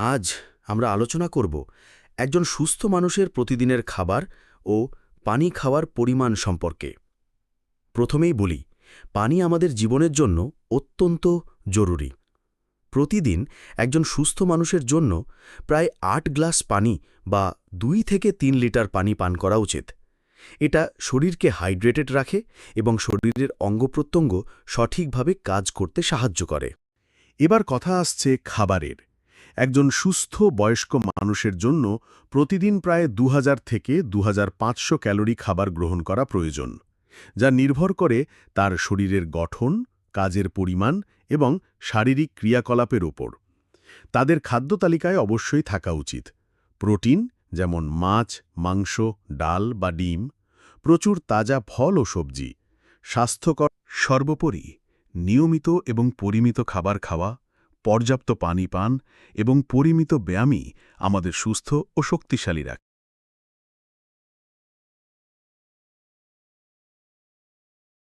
আজ আমরা আলোচনা করব একজন সুস্থ মানুষের প্রতিদিনের খাবার ও পানি খাওয়ার পরিমাণ সম্পর্কে। প্রথমেই বলি, পানি আমাদের জীবনের জন্য অত্যন্ত জরুরি। প্রতিদিন একজন সুস্থ মানুষের জন্য প্রায় আট গ্লাস পানি বা দুই থেকে তিন লিটার পানি পান করা উচিত। এটা শরীরকে হাইড্রেটেড রাখে এবং শরীরের অঙ্গপ্রত্যঙ্গ সঠিকভাবে কাজ করতে সাহায্য করে। এবার কথা আসছে খাবারের। একজন সুস্থ বয়স্ক মানুষের জন্য প্রতিদিন প্রায় 2000 থেকে 2500 ক্যালোরি খাবার গ্রহণ করা প্রয়োজন, যা নির্ভর করে তার শরীরের গঠন, কাজের পরিমাণ এবং শারীরিক ক্রিয়াকলাপের ওপর। তাদের খাদ্য তালিকায় অবশ্যই থাকা উচিত। প্রোটিন, যেমন মাছ, মাংস, ডাল বা ডিম, প্রচুর তাজা ফল ও সবজি, স্বাস্থ্যকর, সর্বোপরি নিয়মিত এবং পরিমিত খাবার খাওয়া পর্যাপ্ত পানি পান এবং পরিমিত ব্যায়ামই আমাদের সুস্থ ও শক্তিশালী রাখে।